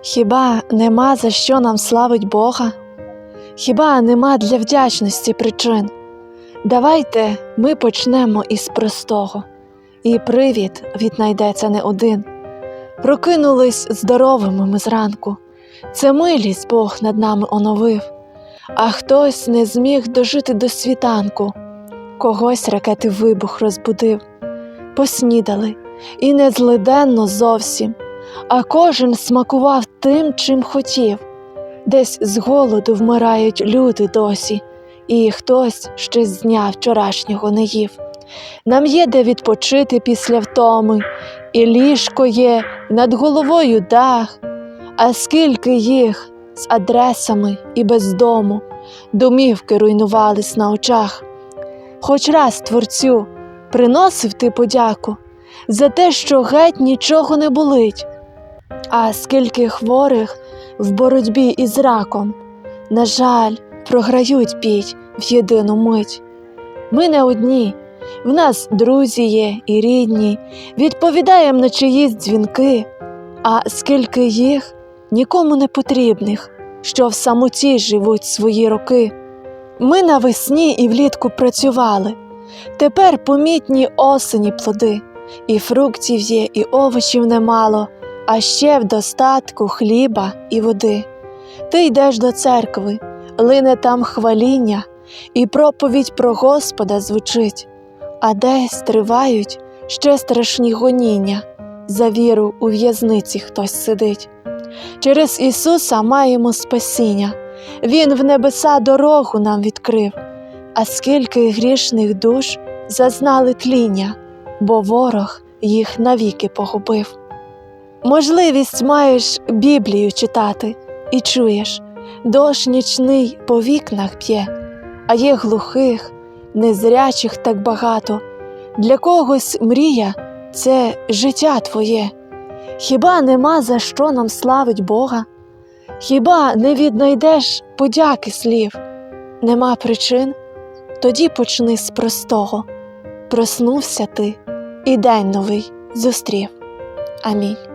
Хіба нема за що нам славить Бога? Хіба нема для вдячності причин? Давайте ми почнемо із простого, і привід віднайдеться не один. Прокинулись здоровими ми зранку, це милість Бог над нами оновив, а хтось не зміг дожити до світанку, когось ракети вибух розбудив. Поснідали, і не злиденно зовсім, а кожен смакував тим, чим хотів. Десь з голоду вмирають люди досі, і хтось ще з дня вчорашнього не їв. Нам є де відпочити після втоми, і ліжко є, над головою дах, а скільки їх з адресами і без дому, домівки руйнувались на очах. Хоч раз творцю приносив ти подяку за те, що геть нічого не болить, а скільки хворих в боротьбі із раком, на жаль, програють бій в єдину мить. Ми не одні, в нас друзі є і рідні, відповідаємо на чиїсь дзвінки, а скільки їх нікому не потрібних, що в самоті живуть свої роки. Ми навесні і влітку працювали, тепер помітні осені плоди, і фруктів є, і овочів немало, а ще в достатку хліба і води. Ти йдеш до церкви, лине там хваління, і проповідь про Господа звучить, а десь тривають ще страшні гоніння, за віру у в'язниці хтось сидить. Через Ісуса маємо спасіння, Він в небеса дорогу нам відкрив, а скільки грішних душ зазнали тління, бо ворог їх навіки погубив. Можливість маєш Біблію читати і чуєш, дощ нічний по вікнах п'є, а є глухих, незрячих так багато. Для когось мрія це життя твоє. Хіба нема за що нам славить Бога? Хіба не віднайдеш подяки слів? Нема причин? Тоді почни з простого. Проснувся ти і день новий зустрів. Амінь.